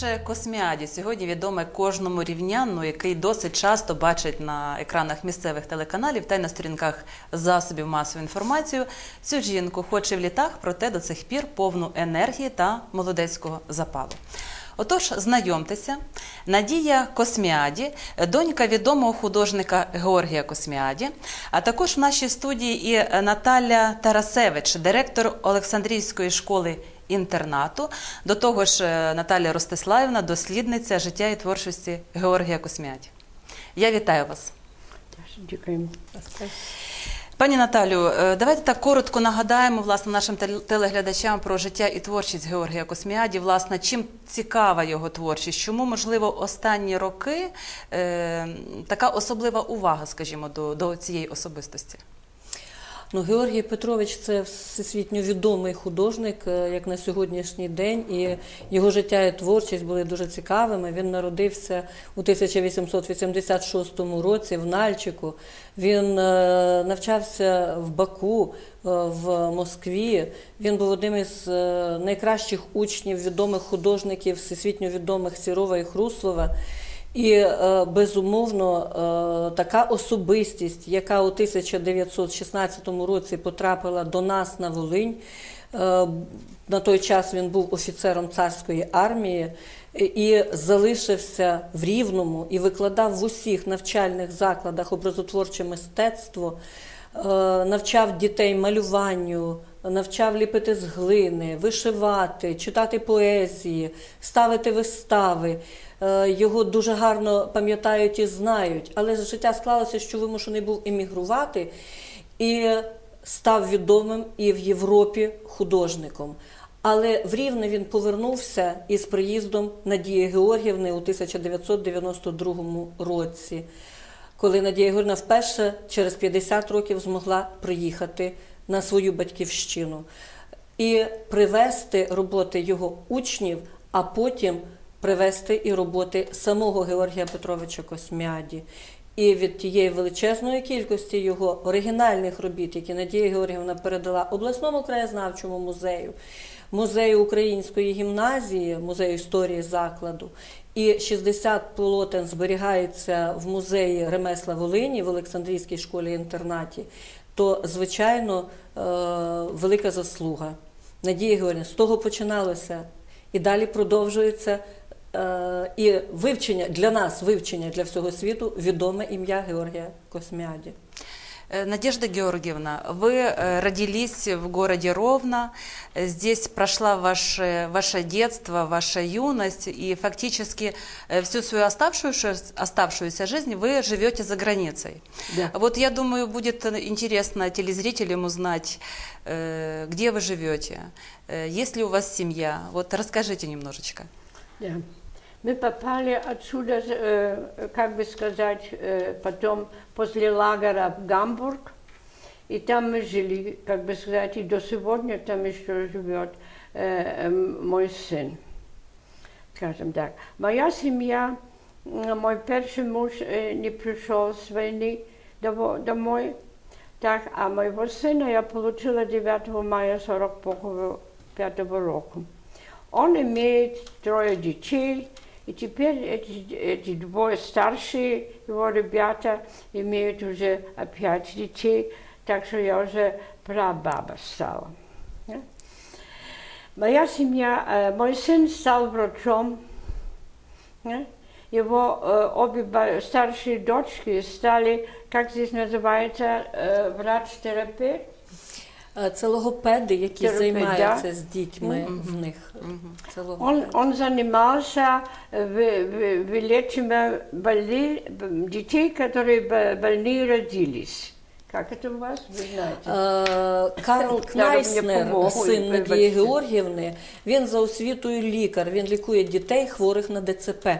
Прізвище Косміаді сьогодні відоме кожному рівнянну, який досить часто бачить на екранах місцевих телеканалів та й на сторінках засобів масової інформації цю жінку, хоч і в літах, проте до цих пір повну енергії та молодецького запалу. Отож, знайомтеся, Надія Косміаді, донька відомого художника Георгія Косміаді, а також в нашій студії і Наталя Тарасевич, директор Олександрійської школи інтернату. До того ж, е, Наталя Ростиславівна, дослідниця життя і творчості Георгія Косміаді. Я вітаю вас. Дякуємо. Пані Наталю, е, давайте так коротко нагадаємо власне нашим телеглядачам про життя і творчість Георгія Косміаді. Власне, чим цікава його творчість? Чому можливо останні роки е, така особлива увага, скажімо, до, до цієї особистості? Ну, Георгій Петрович це всесвітньо відомий художник, е, як на сьогоднішній день, і його життя і творчість були дуже цікавими. Він народився у 1886 році в Нальчику. Він е, навчався в Баку, е, в Москві. Він був одним із найкращих учнів відомих художників, всесвітньо відомих Сірова і Хруслова. І е, безумовно е, така особистість, яка у 1916 році потрапила до нас на Волинь. е, На той час він був офіцером царської армії і- залишився в Рівному і викладав в усіх навчальних закладах образотворче мистецтво, навчав дітей малюванню, навчав ліпити з глини, вишивати, читати поезії, ставити вистави. Е, Його дуже гарно пам'ятають і знають, але життя склалося, що вимушений був емігрувати і став відомим і в Європі художником. Але в Рівне він повернувся із приїздом Надії Георгівни у 1992 році, коли Надія Георгівна вперше через 50 років змогла приїхати на свою батьківщину. І привести роботи його учнів, а потім привести і роботи самого Георгія Петровича Косміаді. І від тієї величезної кількості його оригінальних робіт, які Надія Георгіївна передала обласному краєзнавчому музею, музею української гімназії, музею історії закладу, і 60 полотен зберігається в музеї ремесла Волині в Олександрійській школі інтернаті, то звичайно е, велика заслуга. Надія Георгіївна, з того починалося і далі продовжується. Е, І вивчення для нас, вивчення для всього світу, відоме ім'я Георгія Косміаді. Э, Надежда Георгиевна, вы э, родились в городе Ровно, здесь прошла ваше, ваше детство, ваша юность, и фактически э, всю свою оставшуюся, оставшуюся жизнь вы живете за границей. Да. Вот я думаю, будет интересно телезрителям узнать, где вы живете, есть ли у вас семья. Вот расскажите немножечко. Да. Мы попали отсюда, э, как бы сказать, э, потом после лагеря в Гамбург. И там мы жили, как бы сказать, и до сегодня там еще живет э, э, мой сын, скажем так. Моя семья, мой первый муж не пришел с войны домой, так, а моего сына я получила 9 мая 45 року. Он имеет трое детей, и теперь эти, эти двое старшие его ребята имеют уже опять детей, так что я уже прабаба стала. Да? Моя семья, э, мой сын стал врачом, да? его э, обе ба- старшие дочки стали, как здесь называется, э, врач-терапевт. Е, Це логопеди, які Терапевт, займаються да. з дітьми в них. Це Он, логопеди. он занимался э, в- в- вылечиванием больни- б- детей, которые б- больные родились. Как это у вас? Вы знаете. Е, Карл Кнайснер, допомогу, син Надії вибачте. Георгіївни, він за освітою лікар. Він лікує дітей хворих на ДЦП. Э,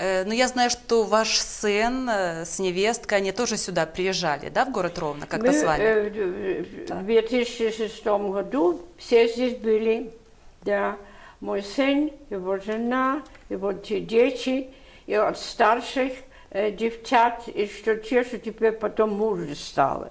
Ну, я знаю, что ваш сын э, с невесткой, они тоже сюда приезжали, да, в город Ровно, как-то Мы с вами? э, в 2006 году все здесь были. Да. Мой сын, его жена, его те дети, и от старших э, девчат, и что те, что теперь потом мужи стали.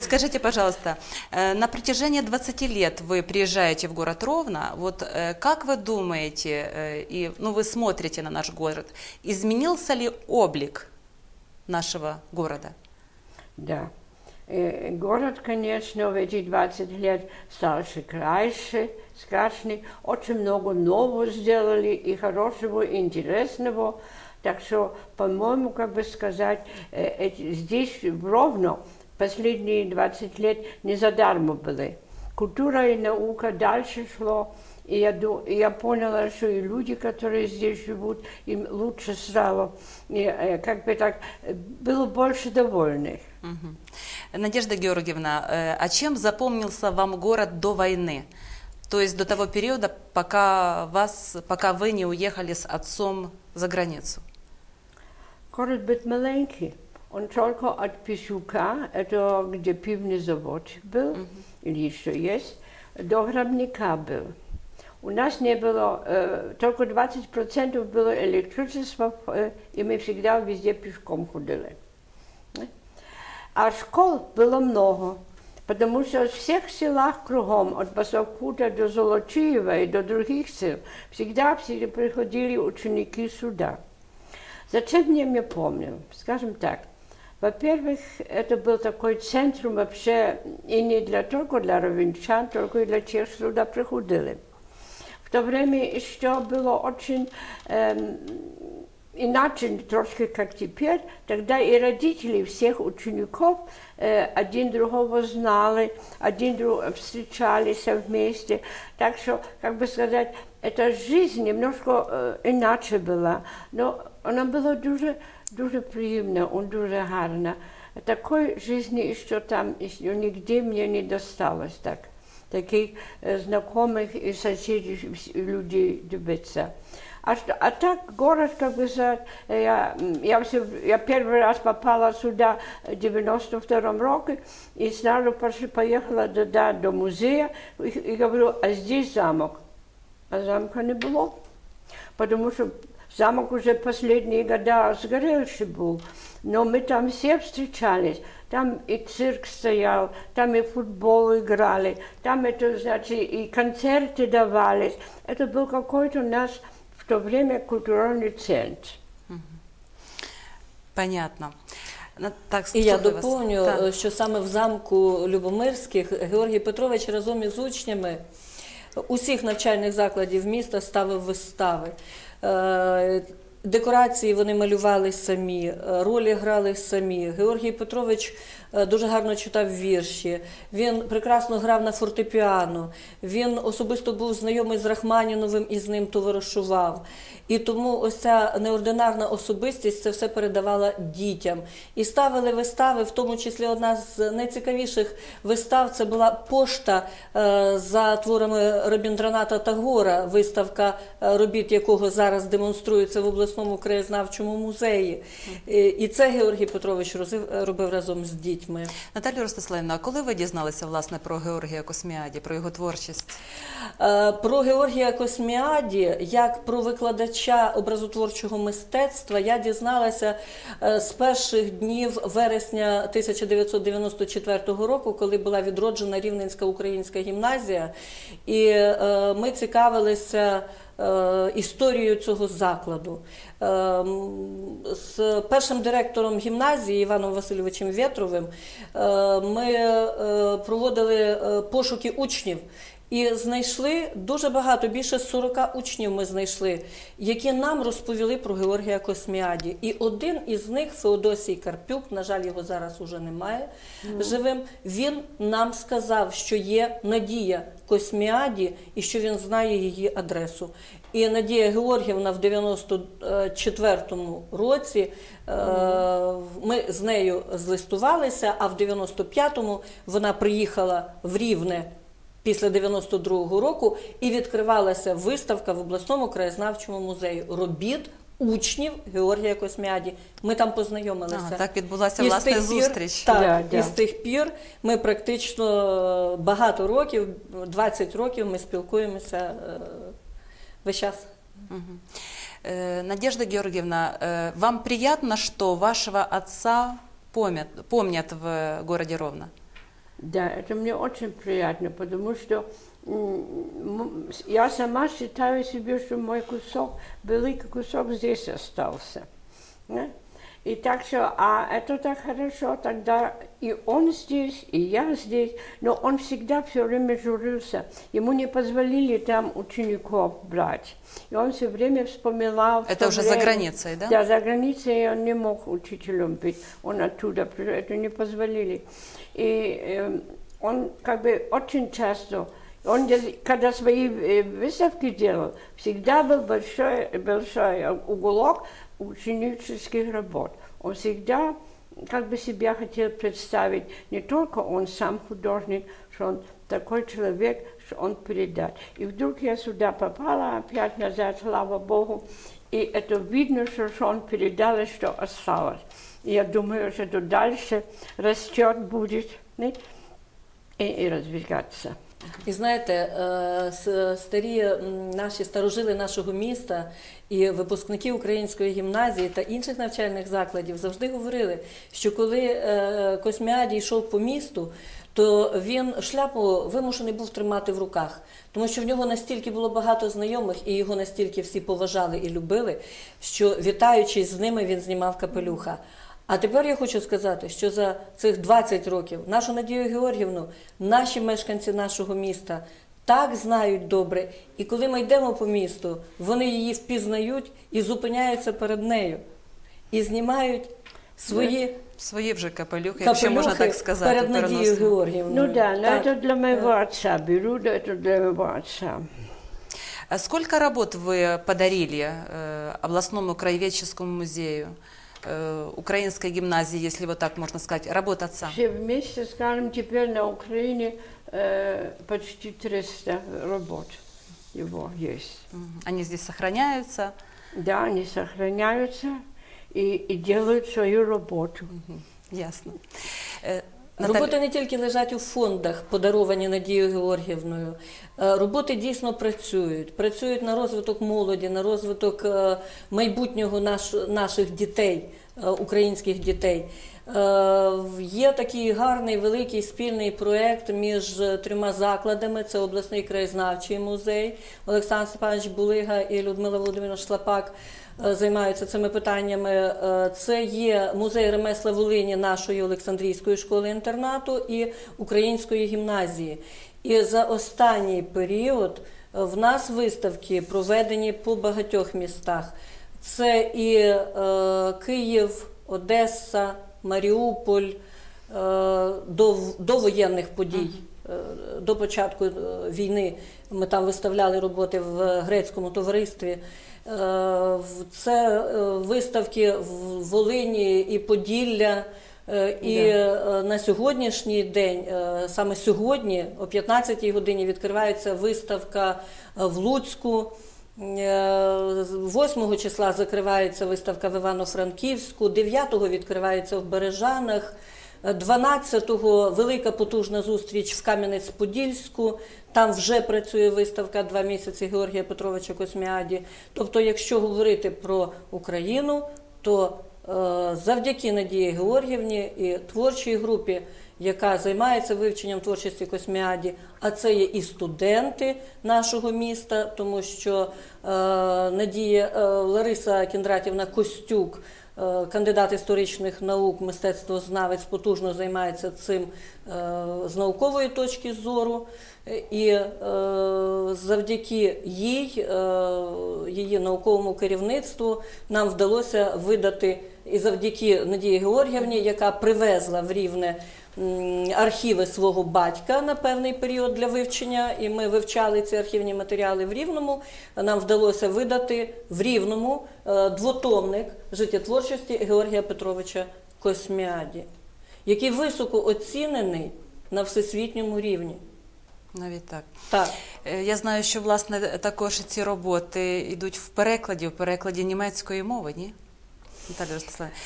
Скажите, пожалуйста, э, на протяжении 20 лет вы приезжаете в город Ровно. Вот э, как вы думаете, э, и ну, вы смотрите на наш город, изменился ли облик нашего города? Да. Город, конечно, в эти 20 лет стал краше, скрашенный. Очень много нового сделали, и хорошего, и интересного. Так что, по-моему, как бы сказать, здесь ровно последние 20 лет не задармо были. Культура и наука дальше шло. И я, и я поняла, что и люди, которые здесь живут, им лучше стало. И, э, как бы так, было больше довольных. Мгм. Надежда Георгиевна, э, а чем запомнился вам город до войны? То есть до того периода, пока, вас, пока вы не уехали с отцом за границу? Город быть маленький. Он только от Писюка, это где пивный заводчик был, или еще есть, до Гробника был. У нас не было, э, только 20% было электричества, э, и мы всегда везде пешком ходили. А школ было много, потому что в всех селах кругом, от Басовкута до Золочиева и до других сел, всегда, всегда приходили ученики сюда. Зачем я не помню? Скажем так. Во-первых, это был такой центр вообще и не для только для ровенчан, только и для тех, что сюда приходили. В то время еще было очень эм, иначе трошки, как теперь. Тогда и родители всех учеников э, один другого знали, один друг встречались вместе. Так что, как бы сказать, эта жизнь немножко э, иначе была. Но вона була дуже, дуже приємна, он дуже гарна. Такої житті, що там ще нігде мені не досталось так. Таких е, знайомих і сусідів вс- людей дивиться. А, что- а так город, как бы сказать, я, м, я, все, я первый раз попала сюда в 92 роке и сразу пошли- поехала туда, до музея и, и говорю, а здесь замок. А замка не было. Потому что замок уже последние года сгоревший был. Но мы там все встречались. Там и цирк стоял, там и футбол играли, там это, значит, и концерты давались. Это был какой-то у нас в то время культурный центр. Понятно. На- Так, І я слухаю вас. доповню, Так. е, що саме в замку Любомирських Георгій Петрович разом із учнями усіх навчальних закладів міста ставив вистави. Е, Декорації вони малювали самі, е, ролі грали самі. Георгій Петрович е, дуже гарно читав вірші. Він прекрасно грав на фортепіано. Він особисто був знайомий з Рахманіновим і з ним товаришував. І тому ось ця неординарна особистість це все передавала дітям. І ставили вистави, в тому числі одна з найцікавіших вистав це була пошта е, за творами Робіндраната Тагора, виставка е, робіт якого зараз демонструється в обласному краєзнавчому музеї. І- це Георгій Петрович робив разом з дітьми. Наталія Ростиславівна, а коли ви дізналися власне про Георгія Косміаді, про його творчість? Е, Про Георгія Косміаді, як про викладача образотворчого мистецтва, я дізналася е, з перших днів вересня 1994 року, коли була відроджена Рівненська українська гімназія, і е, ми цікавилися. е, Історією цього закладу з першим директором гімназії Іваном Васильовичем Вєтровим ми проводили пошуки учнів. І знайшли дуже багато, більше 40 учнів ми знайшли, які нам розповіли про Георгія Косміаді. І один із них, Феодосій Карпюк, на жаль, його зараз уже немає живим. Він нам сказав, що є Надія Косміаді і що він знає її адресу. І Надія Георгівна в 94-му році е, ми з нею злистувалися, а в 95-му вона приїхала в Рівне після 92-го року і відкривалася виставка в обласному краєзнавчому музеї робіт учнів Георгія Косміаді. Ми там познайомилися. А, так відбулася І власне тих пір- зустріч. Так, Да, і з тих пір ми практично е, багато років, 20 років ми спілкуємося е, весь час. Э, Надежда Георгиевна, вам приятно, что вашего отца помнят, помнят в городе Ровно? Да, это мне очень приятно, потому что я сама считаю себе, что мой кусок, великий кусок здесь остался. да. И так что, а это так хорошо, тогда и он здесь, и я здесь, но он всегда все время журился. Ему не позволили там учеников брать. И он все время вспоминал. Это то уже за время- границей, да? Да, за границей он не мог учителем быть. Он оттуда, это не позволили. И эм, он как бы очень часто, он, когда свои э, выставки делал, всегда был большой, большой уголок ученических работ. Он всегда как бы себя хотел представить, не только он сам художник, что он такой человек, что он передать. И вдруг я сюда попала опять назад, слава Богу, и это видно, что, что он передал, и что осталось. И я думаю, что это дальше растет будет не? И, и развиваться. І знаєте, е, старі наші старожили нашого міста і випускники української гімназії та інших навчальних закладів завжди говорили, що коли е, Косміадій йшов по місту, то він шляпу вимушений був тримати в руках, тому що в нього настільки було багато знайомих, і його настільки всі поважали і любили, що вітаючись з ними, він знімав капелюха. А тепер я хочу сказати, що за цих 20 років нашу Надію Георгівну, наші мешканці нашого міста так знають добре, і коли ми йдемо по місту, вони її впізнають і зупиняються перед нею, і знімають свої Свої вже капелюхи, якщо можна капелюхи так сказати. перед Надією переносно. Георгіївною. Ну да, но Так. это для моего отца. Беру, да, это для моего отца. А Сколько работ вы подарили э, областному краеведческому музею, Э, украинской гимназии, если вот так можно сказать, работаться? Все вместе, скажем, теперь на Украине э, почти 300 работ его есть. Они здесь сохраняются. Да, они сохраняются и, и делают свою работу. Ясно. Роботи не тільки лежать у фондах, подаровані Надією Георгіївною. Е, Роботи дійсно працюють. Працюють на розвиток молоді, на розвиток е, майбутнього наш, наших дітей, е, українських дітей. Є такий гарний великий спільний проєкт між трьома закладами: це обласний краєзнавчий музей, Олександр Степанович Булига і Людмила Володимирівна Шлапак займаються цими питаннями. Е, Це є музей ремесла Волині нашої Олександрійської школи інтернату і української гімназії. І за останній період е, в нас виставки проведені по багатьох містах. Це і е, Київ, Одеса, Маріуполь е, до, до воєнних подій. Е, До початку е, війни ми там виставляли роботи в грецькому товаристві. Е, Це е, виставки в Волині і Поділля. Е, І е, на сьогоднішній день, саме сьогодні, о 15-й годині, відкривається виставка в Луцьку. Е, з 8 числа закривається виставка в Івано-Франківську, 9-го відкривається в Бережанах, 12-го велика потужна зустріч в Кам'янець-Подільську. Там вже працює виставка два місяці Георгія Петровича Косміаді. Тобто, якщо говорити про Україну, то е, завдяки Надії Георгівні і творчій групі, яка займається вивченням творчості Косміаді, а це є і студенти нашого міста, тому що е, Надія е, Лариса Кіндратівна Костюк. Е, Кандидат історичних наук, мистецтвознавець потужно займається цим е, з наукової точки зору, і е, завдяки їй, її науковому керівництву, нам вдалося видати і завдяки Надії Георгіївні, яка привезла в рівне архіви свого батька на певний період для вивчення, і ми вивчали ці архівні матеріали в Рівному. Нам вдалося видати в Рівному е, двотомник життєтворчості Георгія Петровича Косміаді, який високо оцінений на всесвітньому рівні. Навіть так. Так. Е, Я знаю, що власне також ці роботи йдуть в перекладі, в перекладі німецької мови, ні? Наталья Ростиславовна.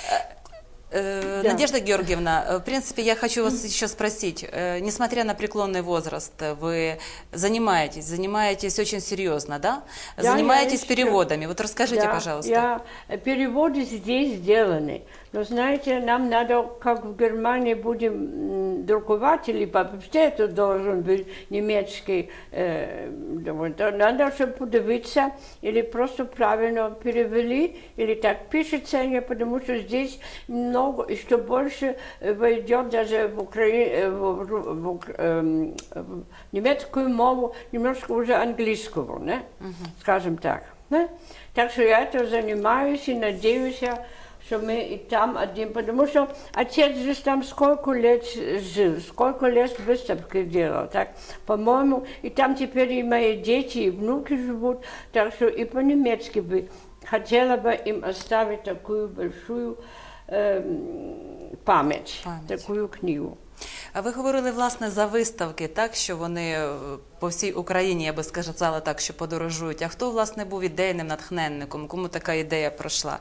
Э, Да. Надежда Георгиевна, э, в принципе, я хочу вас еще спросить. Э, Несмотря на преклонный возраст, вы занимаетесь, занимаетесь очень серьезно, да? Да, занимаетесь еще- переводами. Вот расскажите, Да, пожалуйста. Я, переводы здесь сделаны, Но знаете, нам надо, как в Германии будем м, друковать, или вообще это должен быть немецкий, э, довод, то надо, чтобы подивиться, или просто правильно перевели, или так пишется, не, потому что здесь много, и что больше э, войдет даже в, Украи... в, ру- в, ук- эм, в немецкую мову, немножко уже английского, не? скажем так. Не? Так что я это занимаюсь и надеюсь, что мы и там один, потому что отец же там сколько лет жил, сколько лет выставки делал, так, по-моему, и там теперь и мои дети, и внуки живут, так что и по-немецки бы хотела бы им оставить такую большую эм, память, Память. такую книгу. А ви говорили власне за виставки, так що вони е, по всій Україні, я би сказала так, що подорожують. А хто власне був ідейним натхненником? Кому така ідея пройшла?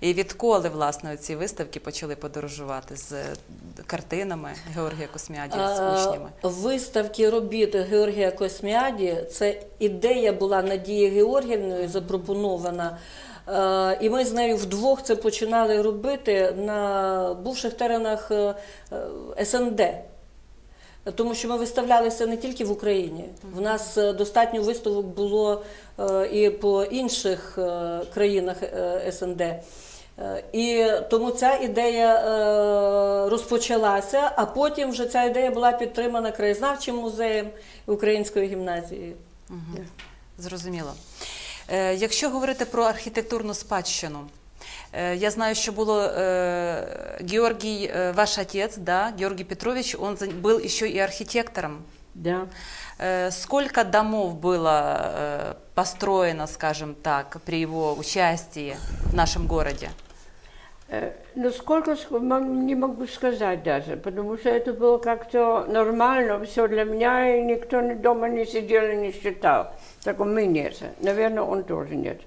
І відколи власне ці виставки почали подорожувати з е, картинами Георгія Косміаді з А, учнями? Виставки робіт Георгія Косміаді це ідея була Надії Георгівною запропонована. Е, І ми з нею вдвох це починали робити на бувших теренах е, е, СНД. Тому що ми виставлялися не тільки в Україні. В нас е, достатньо виставок було е, і по інших е, країнах е, СНД. Е, І тому ця ідея е, розпочалася, а потім вже ця ідея була підтримана краєзнавчим музеєм і українською гімназією. Зрозуміло. Е, Якщо говорити про архітектурну спадщину, е, я знаю, що було е, Георгій, е, ваш отець, да, Георгий Петрович, он за- был еще и архитектором. Да. Э, Сколько домов было э, построено, скажем так, при его участии в нашем городе? Э, Ну, сколько, не могу сказать даже, потому что это было как-то нормально все для меня, и никто ни дома не сидел и не считал. Так мы нет. Наверное, он тоже нет.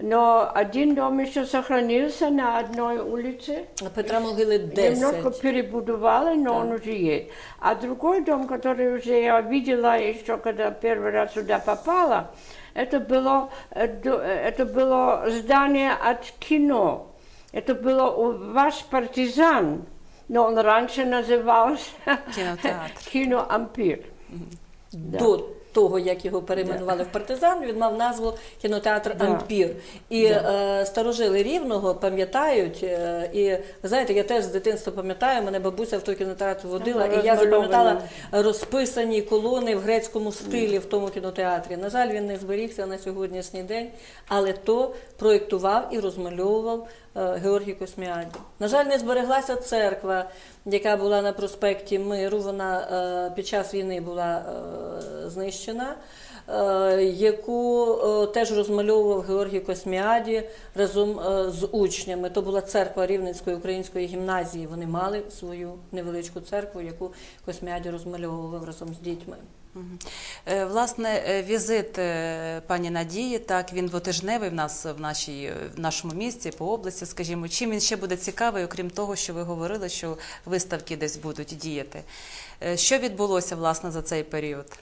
Но один дом еще сохранился на одной улице. Петра Могили Немножко 10. перебудовали, но он уже есть. А другой дом, который уже я видела еще, когда первый раз сюда попала, это было, э, э, это было здание от кино. Это было у- ваш партизан, но он раньше назывался Кинотеатр. Кино Ампир. До того, як його перейменували в партизан, він мав назву кінотеатр Да. Ампір. І е, старожили рівного пам'ятають. Е, і ви знаєте, я теж з дитинства пам'ятаю, мене бабуся в той кінотеатр водила, Ага, і я запам'ятала розмальовано. розписані колони в грецькому стилі в тому кінотеатрі. На жаль, він не зберігся на сьогоднішній день, але то проєктував і розмальовував е, Георгій Косміаді. На жаль, не збереглася церква, яка була на проспекті Миру. Вона е, під час війни була е, знищена. е, Яку е, теж розмальовував Георгій Косміаді разом е, з учнями. То була церква Рівненської української гімназії. Вони мали свою невеличку церкву, яку Косміаді розмальовував разом з дітьми. Е, Власне, е, візит е, пані Надії, так він двотижневий в нас в нашій в нашому місті по області. Скажімо, чим він ще буде цікавий, окрім того, що ви говорили, що виставки десь будуть діяти. Що відбулося власне за цей період,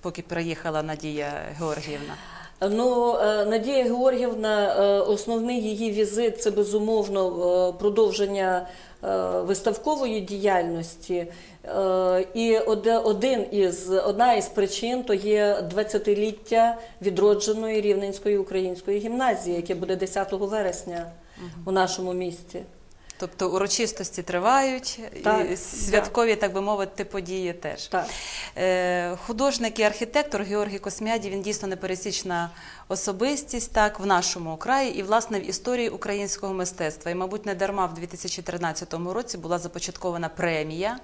поки приїхала Надія Георгіївна? Ну, е, Надія Георгівна, е, основний її візит це безумовно е, продовження виставкової діяльності. І один із одна із причин то є 20-ліття відродженої Рівненської української гімназії, яке буде 10 вересня у нашому місті. Тобто урочистості тривають, Так, і святкові, так би мовити, події теж. Так. Е, Художник і архітектор Георгій Космяді, він дійсно непересічна особистість так, в нашому краї і, власне, в історії українського мистецтва. І, мабуть, не дарма в 2013 році була започаткована премія,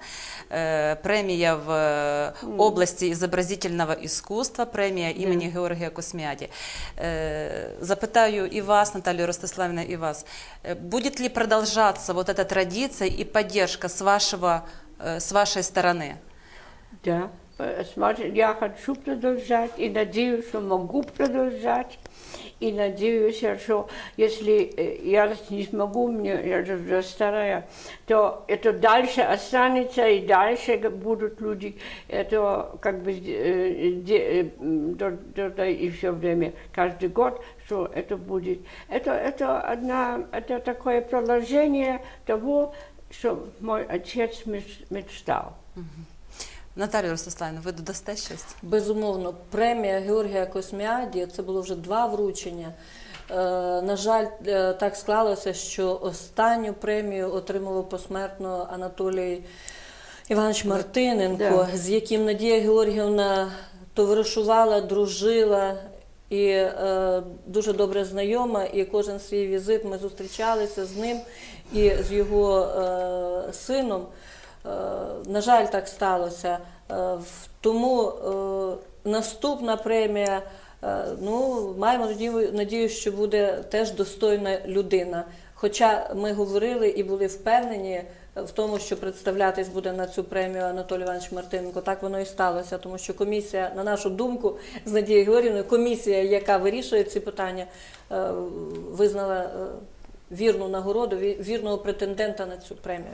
е, премія в е, області ізобразительного іскусства, премія імені Георгія Космяді. Е, Запитаю і вас, Наталью Ростиславовна, і вас, е, будет ли продолжаться вот эта традиция и поддержка с, вашего, э, с вашей стороны? Да, э, смотрит, я хочу продолжать и надеюсь, что могу продолжать. И надеюсь, что если э, я не смогу, мне, я же уже старая, то это дальше останется, и дальше будут люди, это как бы э, де- э, м, до- до- до- и все время, каждый год, что это будет. Это, это, одна, это такое продолжение того, что мой отец меч- мечтал. Наталія Ростиславівна, ви додасте щось? Безумовно, премія Георгія Косміаді це було вже два вручення. Е, на жаль, е, так склалося, що останню премію отримував посмертно Анатолій Іванович Мартиненко, з яким Надія Георгіївна товаришувала, дружила і е, дуже добре знайома. І кожен свій візит ми зустрічалися з ним і з його е, сином. Е, На жаль, так сталося. Е, Тому е, наступна премія. Ну, маємо надію, що буде теж достойна людина. Хоча ми говорили і були впевнені в тому, що представлятись буде на цю премію Анатолій Іванович Мартиненко. Так воно і сталося, тому що комісія, на нашу думку, з Надією Георгіївною, комісія, яка вирішує ці питання, визнала вірну нагороду, ві- вірного претендента на цю премію.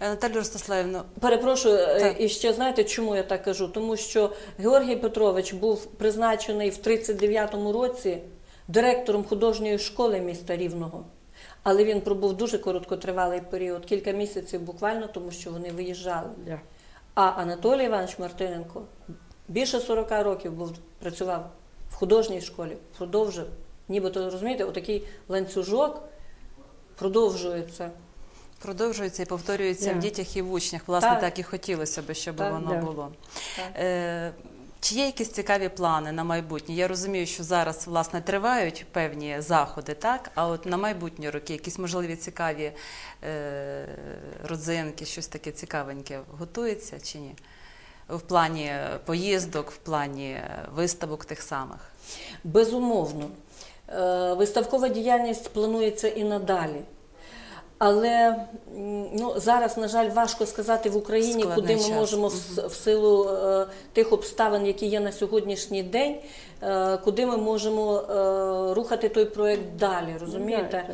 Е, Наталія Ростиславівна, Перепрошую, е, Так. і ще знаєте, чому я так кажу? Тому що Георгій Петрович був призначений в 39-му році директором художньої школи міста Рівного. Але він пробув дуже короткотривалий період, кілька місяців буквально, тому що вони виїжджали. А Анатолій Іванович Мартиненко більше 40 років був працював в художній школі, продовжив. Нібито розумієте, отакий ланцюжок продовжується. продовжується і повторюється Да. в дітях і в учнях. Власне, так, Так. і хотілося б, щоб Так, воно да. було. Так. Е, чи є якісь цікаві плани на майбутнє? Я розумію, що зараз власне тривають певні заходи, так? А от на майбутні роки якісь можливі цікаві е, родзинки, щось таке цікавеньке готується чи ні? В плані поїздок, в плані виставок тих самих. Безумовно, виставкова діяльність планується і надалі. Але ну, зараз, на жаль, важко сказати в Україні, Складний куди ми час. можемо в, в силу е, тих обставин, які є на сьогоднішній день, е, куди ми можемо е, рухати той проект далі. Розумієте?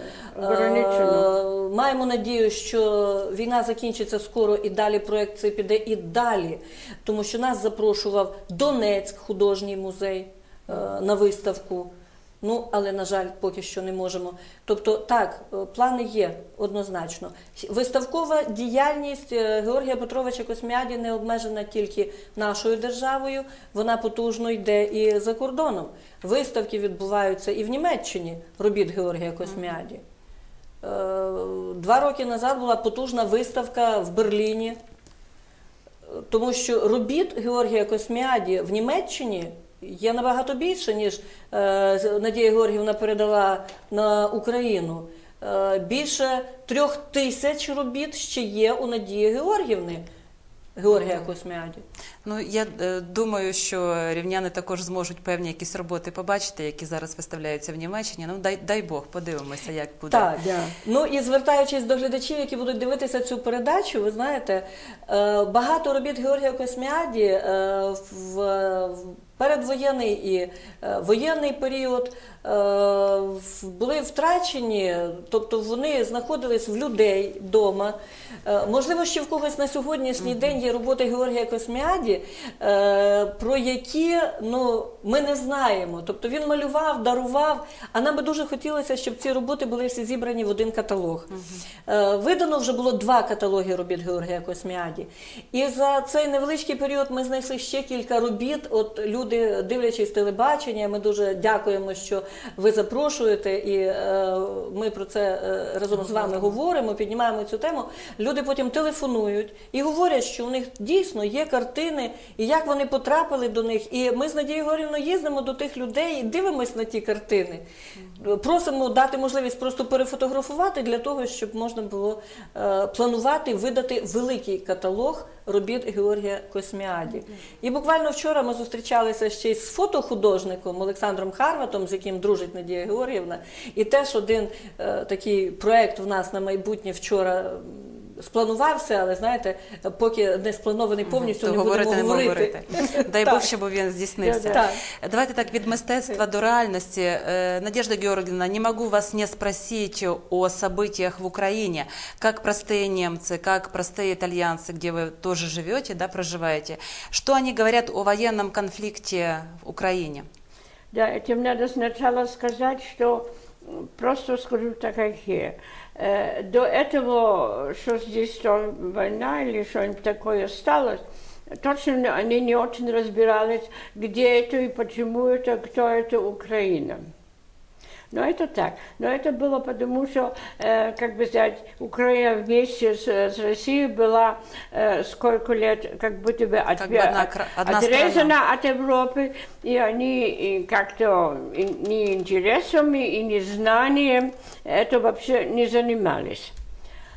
Е, Маємо надію, що війна закінчиться скоро і далі проект цей піде і далі, тому що нас запрошував Донецьк художній музей е, на виставку. Ну, але, на жаль, поки що не можемо. Тобто, так, е, плани є однозначно. Виставкова діяльність е, Георгія Петровича Косміаді не обмежена тільки нашою державою, вона потужно йде і за кордоном. Виставки відбуваються і в Німеччині робіт Георгія Косміаді. Е, Два роки назад була потужна виставка в Берліні, тому що робіт Георгія Косміаді в Німеччині є набагато більше, ніж е, Надія Георгівна передала на Україну. Е, Більше трьох тисяч робіт ще є у Надії Георгіївни. Георгія Косміаді. Ну я е, думаю, що рівняни також зможуть певні якісь роботи побачити, які зараз виставляються в Німеччині. Ну дай дай Бог, подивимося, як буде. Так. Да. Ну і звертаючись до глядачів, які будуть дивитися цю передачу, ви знаєте, е, багато робіт Георгія Косміаді е, в, в передвоєнний і е, воєнний період е, були втрачені, тобто вони знаходились в людей вдома. Е, Можливо, ще в когось на сьогоднішній день є роботи Георгія Косміаді, е, про які ну, ми не знаємо. Тобто він малював, дарував, а нам би дуже хотілося, щоб ці роботи були всі зібрані в один каталог. Е, Видано вже було два каталоги робіт Георгія Косміаді. І за цей невеличкий період ми знайшли ще кілька робіт. От люди, дивлячись телебачення, ми дуже дякуємо, що ви запрошуєте, і ми про це разом з вами говоримо, піднімаємо цю тему. Люди потім телефонують і говорять, що у них дійсно є картини, і як вони потрапили до них. І ми з Надією Горівною їздимо до тих людей і дивимося на ті картини. Просимо дати можливість просто перефотографувати для того, щоб можна було е, планувати видати великий каталог робіт Георгія Косміаді. І буквально вчора ми зустрічалися ще й з фотохудожником Олександром Харватом, з яким дружить Надія Георгіївна. І теж один е, такий проект в нас на майбутнє вчора спланувався, але знаєте, поки не спланований повністю, То не говорити будемо не говорити. говорити. Дай Так. Бог, щоб він здійснився. Так. Давайте так від мистецтва до реальності. Е, Надежда Георгиевна, не могу вас не спросить о событиях в Украине. Как простые немцы, как простые итальянцы, где вы тоже живете, да, проживаете. Что они говорят о военном конфликте в Украине? Да, этим надо сначала сказать, что м, просто скажу так, как есть. Э, До этого, что здесь то война или что-нибудь такое осталось, точно они не очень разбирались, где это и почему это, кто это Украина. Но это так. Но это было потому, что, э, как бы сказать, Украина вместе с, с Россией была э, сколько лет, как будто бы от, Как бы одна от- кра- одна отрезана страна. от Европы, и они и как-то и ни интересами, и ни знанием это вообще не занимались.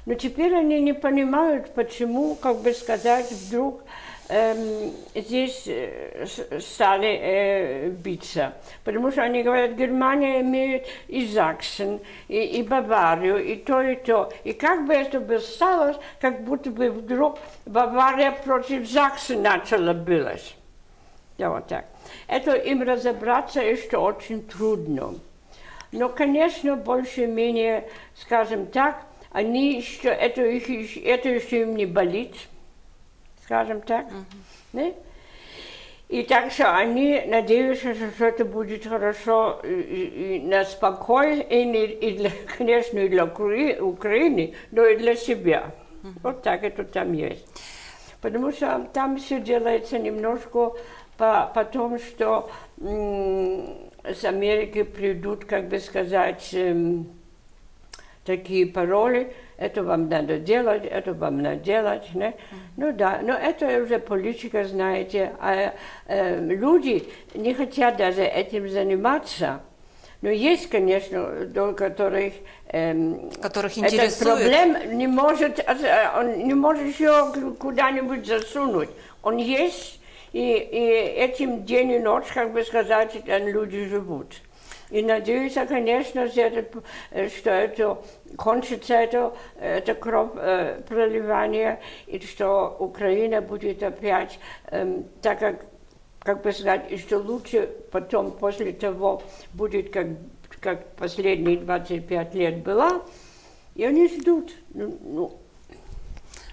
Но теперь они не понимают, почему, как бы сказать, вдруг эм, здесь э, стали э, биться. Потому что они говорят, Германия имеет и Заксен, и, и Баварию, и то, и то. И как бы это бы стало, как будто бы вдруг Бавария против Заксена начала билась. Да, вот так. Это им разобраться еще очень трудно. Но, конечно, больше-менее, скажем так, они еще, это, еще- это еще им не болит, скажем так. Не? И так что они надеются, что это будет хорошо и, и- и на спокойно, и, и для, конечно, и для Украи- Украины, но и для себя. Вот так это там есть. Потому что там все делается немножко по, по тому, что с Америки придут, как бы сказать, эм, такие пароли, это вам надо делать, это вам надо делать. Не? Ну да, но это уже политика, знаете. А э, люди не хотят даже этим заниматься. Но есть, конечно, до которых эм, Которых этот интересует. проблем не может, э, он не может еще куда-нибудь засунуть. Он есть, и, и этим день и ночь, как бы сказать, там люди живут. И надеюсь, конечно, что это, э, что это кончится, это, это кровь э, проливание, и что Украина будет опять, эм, так как, как бы сказать, и что лучше потом, после того, будет как, как последние 25 лет была, и они ждут. Ну, ну,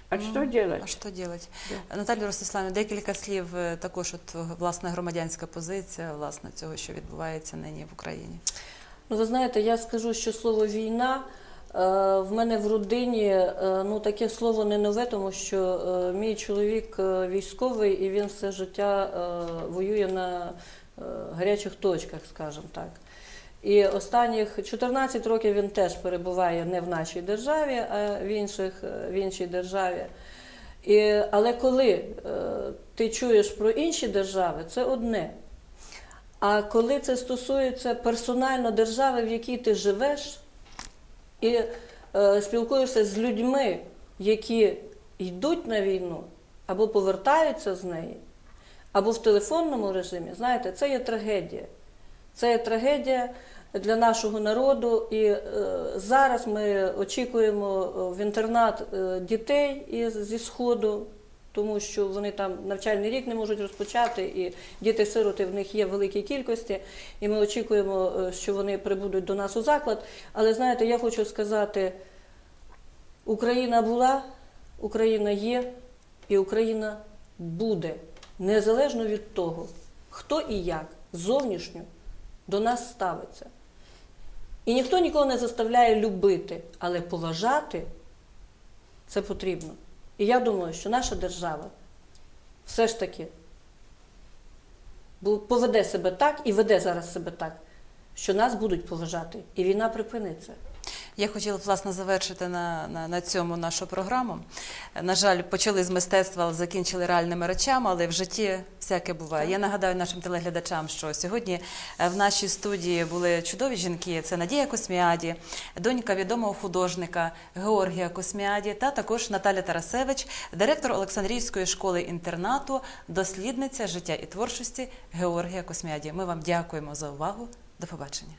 а что делать? А що делать? Наталія Ростиславівна, декілька слів е, також от власне громадянська позиція власне цього, що відбувається нині в Україні. Ну, ви знаєте, я скажу, що слово війна е, в мене в родині е, ну, таке слово не нове, тому що е, мій чоловік е, військовий і він все життя е, воює на е, гарячих точках, скажімо так. І останніх 14 років він теж перебуває не в нашій державі, а в, інших, е, в іншій державі. І, але коли е, ти чуєш про інші держави, це одне. А коли це стосується персонально держави, в якій ти живеш, і е, спілкуєшся з людьми, які йдуть на війну або повертаються з неї, або в телефонному режимі, знаєте, це є трагедія. Це трагедія для нашого народу. І е, зараз ми очікуємо е, в інтернат е, дітей зі Сходу, тому що вони там навчальний рік не можуть розпочати, і діти-сироти в них є в великій кількості. І ми очікуємо, що вони прибудуть до нас у заклад. Але знаєте, я хочу сказати, Україна була, Україна є, і Україна буде незалежно від того, хто і як зовнішньо до нас ставиться. І ніхто нікого не заставляє любити, але поважати це потрібно. І я думаю, що наша держава все ж таки поведе себе так і веде зараз себе так, що нас будуть поважати, і війна припиниться. Я хотіла власне завершити на, на, на цьому нашу програму. На жаль, почали з мистецтва, але закінчили реальними речами, але в житті всяке буває. Я нагадаю нашим телеглядачам, що сьогодні е, в нашій студії були чудові жінки. Це Надія Косміаді, донька відомого художника Георгія Косміаді, та також Наталя Тарасевич, директор Олександрійської школи інтернату, дослідниця життя і творчості Георгія Косміаді. Ми вам дякуємо за увагу. До побачення.